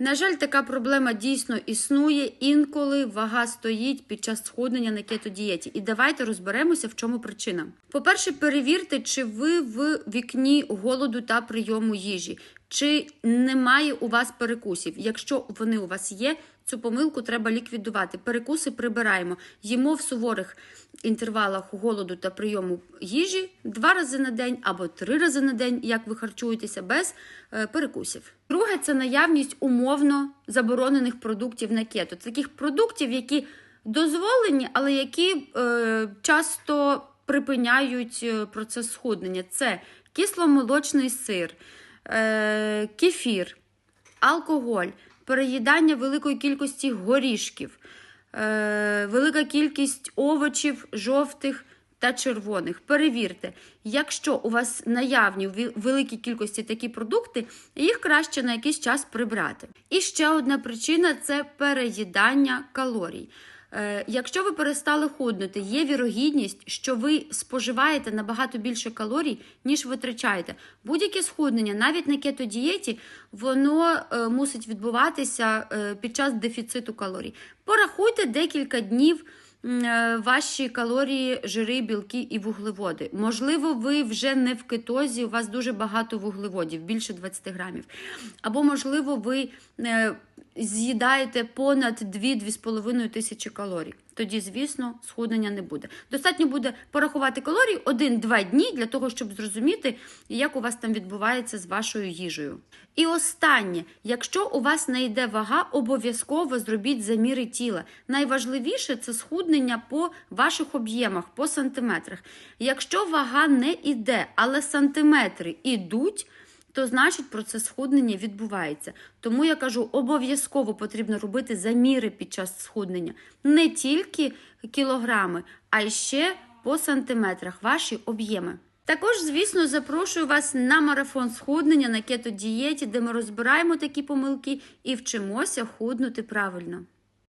На жаль, така проблема дійсно існує. Інколи вага стоїть під час сходнення на кетодієті. І давайте розберемося, в чому причина. По-перше, перевірте, чи ви в вікні голоду та прийому їжі, чи немає у вас перекусів. Якщо вони у вас є, цю помилку треба ліквідувати. Перекуси прибираємо. Їмо в суворих інтервалах голоду та прийому їжі два рази на день або три рази на день, як ви харчуєтеся, без е, перекусів. Друге, це наявність умовно заборонених продуктів на кето. Таких продуктів, які дозволені, але які е, часто припиняють е, процес схуднення. Це кисломолочний сир, е, кефір, алкоголь, переїдання великої кількості горішків, е, велика кількість овочів жовтих та червоних. Перевірте, якщо у вас наявні в великій кількості такі продукти, їх краще на якийсь час прибрати. І ще одна причина це переїдання калорій. Е, Якщо ви перестали худнути, є вірогідність, що ви споживаєте набагато більше калорій, ніж витрачаєте. Будь-яке схуднення, навіть на кетодієті, воно е, мусить відбуватися е, під час дефіциту калорій. Порахуйте декілька днів ваші калорії, жири, білки і вуглеводи. Можливо, ви вже не в кетозі, у вас дуже багато вуглеводів, більше 20 грамів. Або, можливо, ви з'їдаєте понад 2-2,5 тисячі калорій. Тоді, звісно, схуднення не буде. Достатньо буде порахувати калорії 1-2 дні для того, щоб зрозуміти, як у вас там відбувається з вашою їжею. І останнє, якщо у вас не йде вага, обов'язково зробіть заміри тіла. Найважливіше це схуднення по ваших об'ємах, по сантиметрах. Якщо вага не йде, але сантиметри ідуть, то значить процес схуднення відбувається. Тому я кажу, обов'язково потрібно робити заміри під час схуднення. Не тільки кілограми, а й ще по сантиметрах ваші об'єми. Також, звісно, запрошую вас на марафон схуднення на кетодієті, де ми розбираємо такі помилки і вчимося худнути правильно.